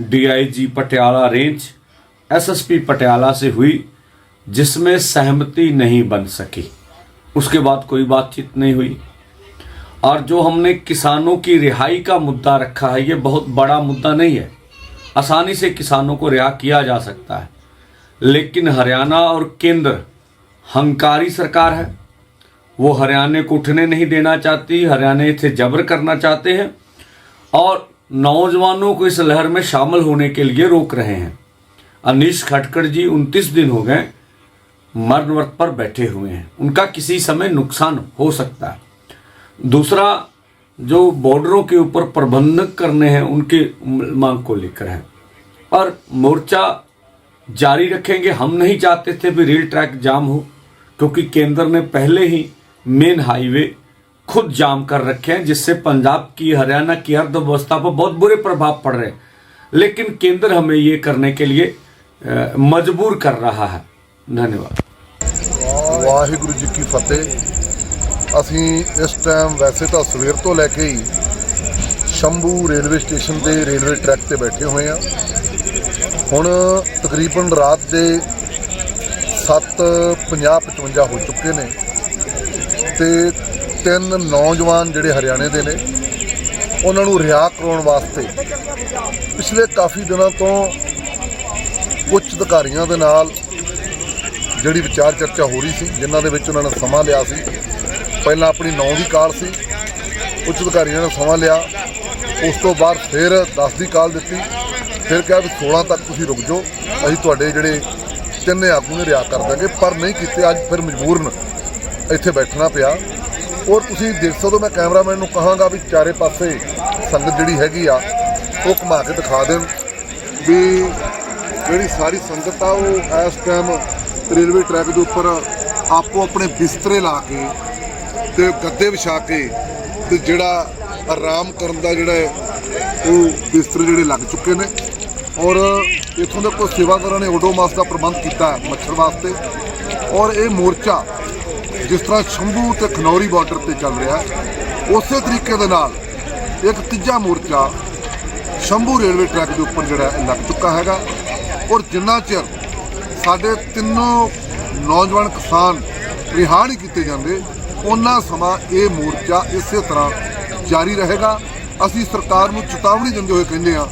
DIG Patiala range SSP Patiala से हुई, जिसमें सहमति नहीं बन सकी। उसके बाद कोई बातचीत नहीं हुई। और जो हमने किसानों की रिहाई का मुद्दा रखा है, ये बहुत बड़ा मुद्दा नहीं है। आसानी से किसानों को रिहा किया जा सकता है। लेकिन हरियाणा और केंद्र हंकारी सरकार है। वो हरियाणा को उठने नहीं देना चाहती, हरियाणा से जबर करना चाहते हैं। और नौजवानों को इस लहर में शामिल होने के लिए रोक रहे हैं। अनीश खटकर जी 29 दिन हो गए मरण व्रत पर बैठे हुए हैं। उनका किसी समय नुकसान हो सकता है। दूसरा, जो बॉर्डरों के ऊपर प्रबंधक करने हैं, उनके मांग को लेकर है। और मोर्चा जारी रखेंगे। हम नहीं चाहते थे भी रेल ट्रैक जाम हो, क्योंकि केंद्र ने पहले ही मेन हाईवे खुद जाम कर रखे हैं जिससे पंजाब की हरियाणा की अर्थव्यवस्था पर बहुत बुरे प्रभाव पड़ रहे हैं लेकिन केंद्र हमें ये करने के लिए अ, मजबूर कर रहा है धन्यवाद ਵਾਹਿਗੁਰੂ ਜੀ ਕੀ ਫਤਿਹ ਅਸੀਂ ਇਸ ਟਾਈਮ ਵੈਸੇ ਤਾਂ ਸਵੇਰ ਤੋਂ ਲੈ ਕੇ ਹੀ ਸ਼ੰਭੂ ਰੇਲਵੇ ਸਟੇਸ਼ਨ ਤੇ ਰੇਲਵੇ ਟਰੈਕ ਤੇ ਬੈਠੇ ਹੋਏ ਆ ਹੁਣ ਤਕਰੀਬਨ ਰਾਤ ਦੇ 7:50-55 ਹੋ ਚੁੱਕੇ ਨੇ ਤੇ ਤਿੰਨ ਨੌਜਵਾਨ ਜਿਹੜੇ ਹਰਿਆਣੇ ਦੇ ਨੇ, ਉਹਨਾਂ ਨੂੰ ਰਿਹਾ ਕਰਾਉਣ ਵਾਸਤੇ ਪਿਛਲੇ ਕਾਫੀ ਦਿਨਾਂ ਤੋਂ ਉੱਚ ਅਧਿਕਾਰੀਆਂ ਦੇ ਨਾਲ ਜਿਹੜੀ ਵਿਚਾਰ ਚਰਚਾ ਹੋ ਰਹੀ ਸੀ, ਜਿਨ੍ਹਾਂ ਦੇ ਵਿੱਚ ਉਹਨਾਂ ਨੇ ਸਮਾਂ ਲਿਆ ਸੀ। ਪਹਿਲਾਂ ਆਪਣੀ 9 ਦੀ ਕਾਲ ਸੀ, ਉੱਚ ਅਧਿਕਾਰੀਆਂ ਨੇ ਸਮਾਂ ਲਿਆ। ਉਸ ਤੋਂ ਬਾਅਦ ਫਿਰ 10 ਦੀ ਕਾਲ ਦਿੱਤੀ। ਫਿਰ ਕਿਹਾ ਵੀ 16 ਤੱਕ ਤੁਸੀਂ ਰੁਕ ਜਾਓ, ਅਸੀਂ ਤੁਹਾਡੇ ਜਿਹੜੇ ਤਿੰਨੇ ਆਗੂ ਨੇ ਰਿਆ ਕਰ ਦਾਂਗੇ, ਪਰ ਨਹੀਂ ਕੀਤੇ, ਅੱਜ ਫਿਰ ਮਜਬੂਰਨ ਇੱਥੇ ਬੈਠਣਾ ਪਿਆ। ਔਰ ਤੁਸੀਂ ਦੇਖ ਸਕਦੇ ਹੋ ਮੈਂ ਕੈਮਰਾਮੈਨ ਨੂੰ ਕਹਾਂਗਾ ਵੀ ਚਾਰੇ ਪਾਸੇ ਸੰਗਤ ਜਿਹੜੀ ਹੈਗੀ ਆ ਉਹ ਘੁਮਾ ਕੇ ਦਿਖਾ ਦੇਣ ਵੀ ਜਿਹੜੀ ਸਾਰੀ ਸੰਗਤ ਆ ਉਹ ਇਸ ਟਾਈਮ ਰੇਲਵੇ ਟਰੈਕ ਦੇ ਉੱਪਰ ਆਪੋ ਆਪਣੇ ਬਿਸਤਰੇ ਲਾ ਕੇ ਤੇ ਗੱਦੇ ਵਿਛਾ ਕੇ ਤੇ ਜਿਹੜਾ ਆਰਾਮ ਕਰਨ ਦਾ ਜਿਹੜਾ ਹੈ, ਉਹ ਬਿਸਤਰੇ ਜਿਹੜੇ ਲੱਗ ਚੁੱਕੇ ਨੇ। ਔਰ ਇਥੋਂ ਦੇ ਕੋਈ ਸੇਵਾਦਾਰਾਂ ਨੇ ਓਡੋਮਾਸ ਦਾ ਪ੍ਰਬੰਧ ਕੀਤਾ ਮੱਛਰ ਵਾਸਤੇ। ਔਰ ਇਹ ਮੋਰਚਾ ਜਿਸ ਤਰ੍ਹਾਂ ਸ਼ੰਭੂ ਤੇ ਖਨੌਰੀ ਬਾਰਡਰ ਤੇ ਚੱਲ ਰਿਹਾ, ਉਸੇ ਤਰੀਕੇ ਦੇ ਨਾਲ ਇੱਕ ਤੀਜਾ ਮੋਰਚਾ ਸ਼ੰਭੂ ਰੇਲਵੇ ਟਰੈਕ ਦੇ ਉੱਪਰ ਜਿਹੜਾ ਹੈ ਲੱਗ ਚੁੱਕਾ ਹੈਗਾ। ਔਰ ਜਿੰਨਾ ਚਿਰ ਸਾਡੇ ਤਿੰਨੋਂ ਨੌਜਵਾਨ ਕਿਸਾਨ ਰਿਹਾ ਨਹੀਂ ਕੀਤੇ ਜਾਂਦੇ ਉਹਨਾਂ ਸਮਾਂ ਇਹ ਮੋਰਚਾ ਇਸੇ ਤਰ੍ਹਾਂ ਜਾਰੀ ਰਹੇਗਾ। ਅਸੀਂ ਸਰਕਾਰ ਨੂੰ ਚੇਤਾਵਨੀ ਦਿੰਦੇ ਹੋਏ ਕਹਿੰਦੇ ਹਾਂ